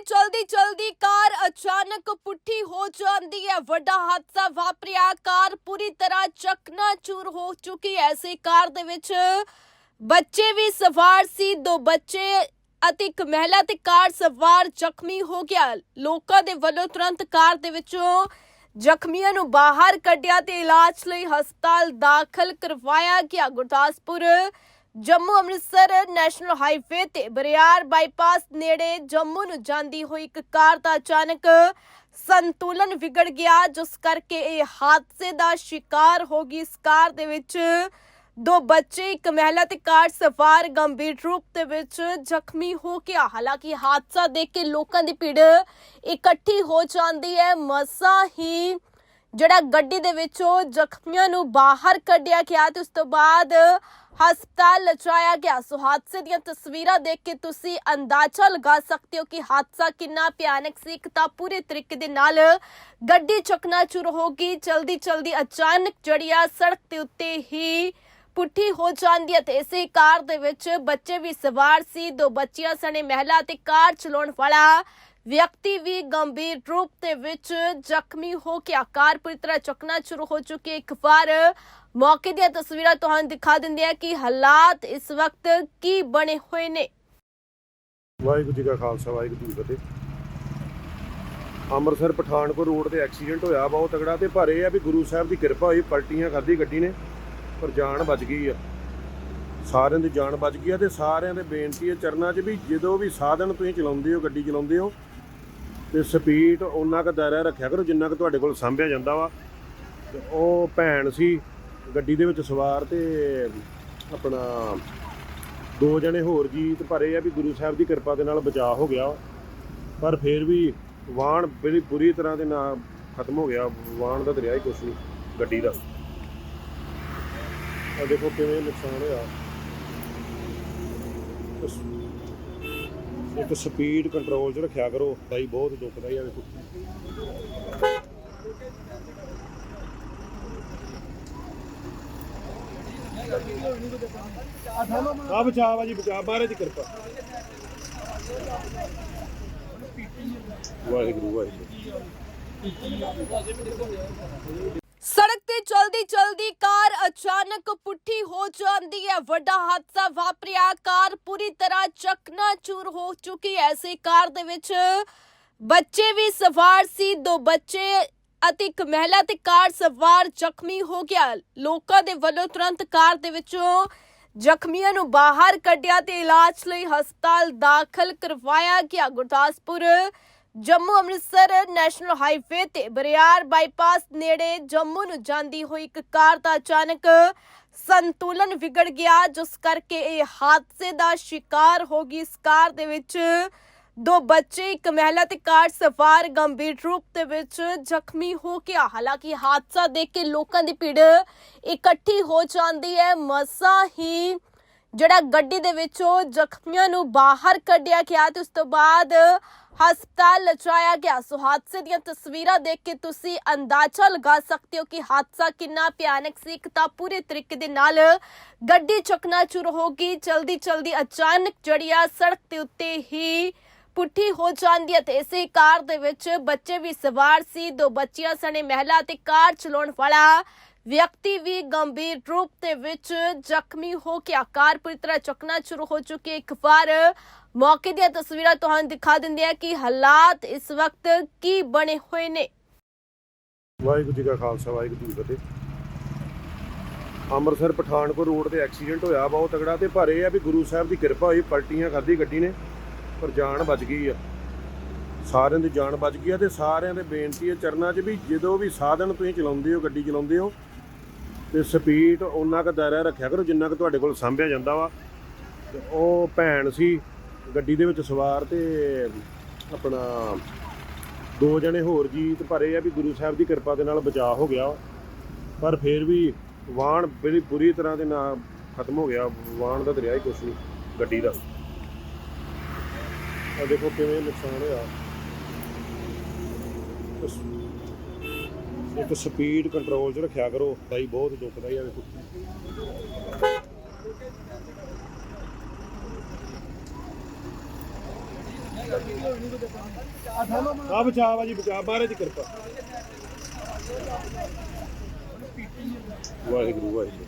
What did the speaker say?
ਚਲਦੀ ਚਲਦੀ ਕਾਰ ਅਚਾਨਕ ਪੁੱਠੀ ਹੋ ਜਾਂਦੀ ਹੈ। ਵੱਡਾ ਹਾਦਸਾ ਵਾਪਰਿਆ। ਕਾਰ ਪੂਰੀ ਤਰ੍ਹਾਂ ਚਕਨਾਚੂਰ ਹੋ ਚੁੱਕੀ ਹੈ। ਐਸੀ ਕਾਰ ਦੇ ਵਿੱਚ ਬੱਚੇ ਵੀ ਸਵਾਰ ਸੀ। ਦੋ ਬੱਚੇ ਅਤੇ ਇੱਕ ਮਹਿਲਾ ਤੇ ਕਾਰ ਸਵਾਰ ਜ਼ਖਮੀ ਹੋ ਗਿਆ। ਲੋਕਾਂ ਦੇ ਵੱਲੋਂ ਤੁਰੰਤ ਕਾਰ ਦੇ ਵਿੱਚੋਂ ਜ਼ਖਮੀਆਂ ਨੂੰ ਬਾਹਰ ਕੱਢਿਆ ਤੇ ਇਲਾਜ ਲਈ ਹਸਪਤਾਲ ਦਾਖਲ ਕਰਵਾਇਆ ਗਿਆ। ਗੁਰਦਾਸਪੁਰ ਜੰਮੂ ਅੰਮ੍ਰਿਤਸਰ ਨੈਸ਼ਨਲ ਹਾਈਵੇ ਤੇ ਬਰਿਆਰ ਬਾਈਪਾਸ ਨੇੜੇ ਜੰਮੂ ਨੂੰ ਜਾਂਦੀ ਹੋਈ ਇੱਕ ਕਾਰ ਦਾ ਅਚਾਨਕ ਸੰਤੁਲਨ ਵਿਗੜ ਗਿਆ, ਜਿਸ ਕਰਕੇ ਇਹ ਹਾਦਸੇ ਦਾ ਸ਼ਿਕਾਰ ਹੋ ਗਈ। ਇਸ ਕਾਰ ਦੇ ਵਿੱਚ ਦੋ ਬੱਚੇ, ਇੱਕ ਮਹਿਲਾ ਤੇ ਕਾਰ ਸਵਾਰ ਗੰਭੀਰ ਰੂਪ ਦੇ ਵਿੱਚ ਜ਼ਖਮੀ ਹੋ ਗਿਆ। ਹਾਲਾਂਕਿ ਹਾਦਸਾ ਦੇਖ ਕੇ ਲੋਕਾਂ ਦੀ ਭੀੜ ਇਕੱਠੀ ਹੋ ਜਾਂਦੀ ਹੈ। ਮਸਾ ਹੀ ਜਿਹੜਾ ਗੱਡੀ ਦੇ ਵਿੱਚੋਂ ਜ਼ਖਮੀਆਂ ਨੂੰ ਬਾਹਰ ਕੱਢਿਆ ਗਿਆ ਤੇ ਉਸ ਤੋਂ ਬਾਅਦ ਹਸਪਤਾਲ ਲਿਜਾਇਆ ਗਿਆ। ਸੋ ਹਾਦਸੇ ਦੀਆਂ ਤਸਵੀਰਾਂ ਦੇਖ ਕੇ ਤੁਸੀਂ ਅੰਦਾਜ਼ਾ ਲਗਾ ਸਕਦੇ ਹੋ ਕਿ ਹਾਦਸਾ ਕਿੰਨਾ ਭਿਆਨਕ ਸੀ। ਇੱਕ ਤਾਂ ਪੂਰੇ ਤਰੀਕੇ ਦੇ ਨਾਲ ਗੱਡੀ ਚਕਨਾਚੂਰ ਹੋ ਗਈ। ਜਲਦੀ ਜਲਦੀ ਅਚਾਨਕ ਜਿਹੜੀ ਆ ਸੜਕ ਦੇ ਉੱਤੇ ਹੀ ਪੁੱਠੀ ਹੋ ਜਾਂਦੀ ਹੈ ਤੇ ਇਸੇ ਕਾਰ ਦੇ ਵਿੱਚ ਬੱਚੇ ਵੀ ਸਵਾਰ ਸੀ। ਦੋ ਬੱਚੀਆਂ ਸਣੇ ਮਹਿਲਾ ਤੇ ਕਾਰ ਚਲਾਉਣ ਵਾਲਾ ਵਿਅਕਤੀ ਵੀ ਗੰਭੀਰ ਰੂਪ ਦੇ ਵਿੱਚ ਜ਼ਖਮੀ ਹੋ ਗਿਆ ਕਾਰ ਪੂਰੀ ਤਰ੍ਹਾਂ ਚਕਨਾਚੂਰ ਹੋ ਚੁੱਕੀ। ਇੱਕ ਵਾਰ ਮੌਕੇ ਦੀਆਂ ਤਸਵੀਰਾਂ ਤੁਹਾਨੂੰ ਦਿਖਾ ਦਿੰਦੇ ਕਿ ਹਾਲਾਤ ਇਸ ਵਕਤ ਕੀ ਬਣੇ ਹੋਏ ਨੇ। ਵਾਹਿਗੁਰੂ ਜੀ ਕਾ ਖਾਲਸਾ, ਵਾਹਿਗੁਰੂ ਜੀ ਕੀ ਫਤਿਹ। ਅੰਮ੍ਰਿਤਸਰ ਪਠਾਨਕੋਟ ਰੋਡ ਤੇ ਐਕਸੀਡੈਂਟ ਹੋਇਆ, ਬਹੁਤ ਤਗੜਾ ਤੇ ਪਰ ਇਹ ਆ ਵੀ ਗੁਰੂ ਸਾਹਿਬ ਦੀ ਕਿਰਪਾ ਹੋਈ, ਪਲਟੀਆਂ ਖਾਧੀ ਗੱਡੀ ਨੇ, ਪਰ ਜਾਨ ਬਚ ਗਈ ਆ। ਸਾਰਿਆਂ ਦੀ ਜਾਨ ਬਚ ਗਈ ਆ ਤੇ ਸਾਰਿਆਂ ਦੇ ਬੇਨਤੀ ਹੈ ਚਰਨਾਂ 'ਚ ਵੀ ਜਦੋਂ ਵੀ ਸਾਧਨ ਤੁਸੀਂ ਚਲਾਉਂਦੇ ਹੋ, ਗੱਡੀ ਚਲਾਉਂਦੇ ਹੋ ਤੇ ਸਪੀਡ ਉਹਨਾਂ ਕੁ ਦਾਇਰਾ ਰੱਖਿਆ ਕਰੋ, ਜਿੰਨਾ ਕੁ ਤੁਹਾਡੇ ਕੋਲ ਸੰਭਿਆ ਜਾਂਦਾ ਵਾ। ਤੇ ਉਹ ਭੈਣ ਸੀ, ਗੱਡੀ ਦੇ ਵਿੱਚ ਸਵਾਰ ਤੇ ਆਪਣਾ ਦੋ ਜਣੇ ਹੋਰ ਜੀ ਤੇ ਪਰ ਇਹ ਆ ਵੀ ਗੁਰੂ ਸਾਹਿਬ ਦੀ ਕਿਰਪਾ ਦੇ ਨਾਲ ਬਚਾਅ ਹੋ ਗਿਆ ਪਰ ਫਿਰ ਵੀ ਵਾਹਣ ਬੜੀ ਬੁਰੀ ਤਰ੍ਹਾਂ ਦੇ ਨਾਲ ਖਤਮ ਹੋ ਗਿਆ ਵਾਹਣ ਦਾ ਦਰਿਆ ਹੀ ਕੁਛ ਨਹੀਂ, ਗੱਡੀ ਦਾ। ਆ ਦੇਖੋ ਕਿਵੇਂ ਨੁਕਸਾਨ ਹੋਇਆ। ਇੱਕ ਸਪੀਡ ਕੰਟਰੋਲ 'ਚ ਰੱਖਿਆ ਕਰੋ, ਬਾਈ ਬਹੁਤ ਦੁਖਦਾ ਹੀ ਆ, ਵੇਖੋ। ਆ ਬਚਾਅ ਵਾ ਜੀ, ਬਚਾਅ ਮਹਾਰਾਜ ਦੀ ਕਿਰਪਾ। ਵਾਹਿਗੁਰੂ ਵਾਹਿਗੁਰੂ। ਚਲਦੀ ਚਲਦੀ ਕਾਰ ਅਚਾਨਕ ਪੁੱਠੀ ਹੋ ਜਾਂਦੀ ਹੈ। ਵੱਡਾ ਹਾਦਸਾ ਵਾਪਰਿਆ। ਕਾਰ ਪੂਰੀ ਤਰ੍ਹਾਂ ਚਕਨਾਚੂਰ ਹੋ ਚੁੱਕੀ ਹੈ। ਐਸੀ ਕਾਰ ਦੇ ਵਿੱਚ ਬੱਚੇ ਵੀ ਸਵਾਰ ਸੀ। ਦੋ ਬੱਚੇ ਅਤੇ ਇੱਕ ਮਹਿਲਾ ਤੇ ਕਾਰ ਸਵਾਰ ਜ਼ਖਮੀ ਹੋ ਗਿਆ। ਲੋਕਾਂ ਦੇ ਵੱਲੋਂ ਤੁਰੰਤ ਕਾਰ ਦੇ ਵਿੱਚੋਂ ਜ਼ਖਮੀਆਂ ਨੂੰ ਬਾਹਰ ਕੱਢਿਆ ਤੇ ਇਲਾਜ ਲਈ ਹਸਪਤਾਲ ਦਾਖਲ ਕਰਵਾਇਆ ਗਿਆ। ਗੁਰਦਾਸਪੁਰ ਜੰਮੂ ਅੰਮ੍ਰਿਤਸਰ ਨੈਸ਼ਨਲ ਹਾਈਵੇ ਤੇ ਬਰਿਆਰ ਬਾਈਪਾਸ ਨੇੜੇ ਜੰਮੂ ਨੂੰ ਜਾਂਦੀ ਹੋਈ ਇੱਕ ਕਾਰ ਦਾ ਅਚਾਨਕ ਸੰਤੁਲਨ ਵਿਗੜ ਗਿਆ, ਜਿਸ ਕਰਕੇ ਇਹ ਹਾਦਸੇ ਦਾ ਸ਼ਿਕਾਰ ਹੋ ਗਈ। ਇਸ ਕਾਰ ਦੇ ਵਿੱਚ ਦੋ ਬੱਚੇ, ਇੱਕ ਮਹਿਲਾ ਤੇ ਕਾਰ ਸਵਾਰ ਗੰਭੀਰ ਰੂਪ ਦੇ ਵਿੱਚ ਜ਼ਖਮੀ ਹੋ ਗਿਆ। ਹਾਲਾਂਕਿ ਹਾਦਸਾ ਦੇਖ ਕੇ ਲੋਕਾਂ ਦੀ ਭੀੜ ਇਕੱਠੀ ਹੋ ਜਾਂਦੀ ਹੈ। ਮਸਾ ਹੀ ਜਿਹੜਾ ਗੱਡੀ ਦੇ ਵਿੱਚੋਂ ਜ਼ਖਮੀਆਂ ਨੂੰ ਬਾਹਰ ਕੱਢਿਆ ਗਿਆ ਤੇ ਉਸ ਤੋਂ ਬਾਅਦ ਹਸਪਤਾਲ ਲਿਜਾਇਆ ਗਿਆ। ਸੋ ਹਾਦਸੇ ਦੀਆਂ ਤਸਵੀਰਾਂ ਦੇਖ ਕੇ ਤੁਸੀਂ ਅੰਦਾਜ਼ਾ ਲਗਾ ਸਕਦੇ ਹੋ ਕਿ ਹਾਦਸਾ ਕਿੰਨਾ ਭਿਆਨਕ ਸੀ। ਇੱਕ ਤਾਂ ਪੂਰੇ ਤਰੀਕੇ ਦੇ ਨਾਲ ਗੱਡੀ ਚਕਨਾਚੂਰ ਹੋ ਗਈ। ਜਲਦੀ ਜਲਦੀ ਅਚਾਨਕ ਜਿਹੜੀ ਆ ਸੜਕ ਦੇ ਉੱਤੇ ਹੀ ਪੁੱਠੀ ਹੋ ਜਾਂਦੀ ਹੈ ਤੇ ਇਸੇ ਕਾਰ ਦੇ ਵਿੱਚ ਬੱਚੇ ਵੀ ਸਵਾਰ ਸੀ। ਦੋ ਬੱਚੀਆਂ ਸਣੇ ਮਹਿਲਾ ਤੇ ਕਾਰ ਚਲਾਉਣ ਵਾਲਾ ਵਿਅਕਤੀ ਵੀ ਗੰਭੀਰ ਰੂਪ ਦੇ ਵਿੱਚ ਜ਼ਖਮੀ ਹੋ ਗਿਆ ਕਾਰ ਪੂਰੀ ਤਰ੍ਹਾਂ ਚਕਨਾਚੂਰ ਹੋ ਚੁੱਕੀ ਇੱਕ ਵਾਰ। ਮੌਕੇ ਦੀਆਂ ਤਸਵੀਰਾਂ ਤੁਹਾਨੂੰ ਦਿਖਾ ਦਿੰਦੇ ਕਿ ਹਾਲਾਤ ਇਸ ਵਕਤ ਕੀ ਬਣੇ ਹੋਏ ਨੇ। ਵਾਹਿਗੁਰੂ ਜੀ ਕਾ ਖਾਲਸਾ, ਵਾਹਿਗੁਰੂ ਜੀ ਕੀ ਫਤਿਹ। ਅੰਮ੍ਰਿਤਸਰ ਪਠਾਨਕੋਟ ਰੋਡ ਤੇ ਐਕਸੀਡੈਂਟ ਹੋਇਆ, ਬਹੁਤ ਤਗੜਾ ਤੇ ਪਰ ਇਹ ਆ ਵੀ ਗੁਰੂ ਸਾਹਿਬ ਦੀ ਕਿਰਪਾ ਹੋਈ, ਪਲਟੀਆਂ ਖਾਧੀ ਗੱਡੀ ਨੇ, ਪਰ ਜਾਨ ਬਚ ਗਈ ਆ। ਸਾਰਿਆਂ ਦੀ ਜਾਨ ਬਚ ਗਈ ਆ ਤੇ ਸਾਰਿਆਂ ਦੇ ਬੇਨਤੀ ਹੈ ਚਰਨਾਂ 'ਚ ਵੀ ਜਦੋਂ ਵੀ ਸਾਧਨ ਤੁਸੀਂ ਚਲਾਉਂਦੇ ਹੋ, ਗੱਡੀ ਚਲਾਉਂਦੇ ਹੋ ਤੇ ਸਪੀਡ ਉਹਨਾਂ ਕੁ ਦਾਇਰਾ ਰੱਖਿਆ ਕਰੋ, ਜਿੰਨਾ ਕੁ ਤੁਹਾਡੇ ਕੋਲ ਸਾਂਭਿਆ ਜਾਂਦਾ ਵਾ। ਤੇ ਉਹ ਭੈਣ ਸੀ, ਗੱਡੀ ਦੇ ਵਿੱਚ ਸਵਾਰ ਤੇ ਆਪਣਾ ਦੋ ਜਣੇ ਹੋਰ ਜੀ ਤੇ ਪਰ ਇਹ ਆ ਵੀ ਗੁਰੂ ਸਾਹਿਬ ਦੀ ਕਿਰਪਾ ਦੇ ਨਾਲ ਬਚਾਅ ਹੋ ਗਿਆ ਪਰ ਫਿਰ ਵੀ ਵਾਹਣ ਬੜੀ ਬੁਰੀ ਤਰ੍ਹਾਂ ਦੇ ਨਾਲ ਖਤਮ ਹੋ ਗਿਆ ਵਾਹਣ ਦਾ ਦਰਿਆ ਹੀ ਕੁਛ ਨਹੀਂ, ਗੱਡੀ ਦਾ। ਆ ਦੇਖੋ ਕਿਵੇਂ ਨੁਕਸਾਨ ਹੋਇਆ। ਇੱਕ ਸਪੀਡ ਕੰਟਰੋਲ 'ਚ ਰੱਖਿਆ ਕਰੋ, ਬਾਈ ਬਹੁਤ ਦੁੱਖਦਾ ਹੀ ਆ, ਵੇਖੋ। ਆ ਬਚਾਅ ਆ ਜੀ, ਬਚਾਅ ਮਹਾਰਾਜ ਦੀ ਕਿਰਪਾ। ਵਾਹਿਗੁਰੂ ਵਾਹਿਗੁਰੂ।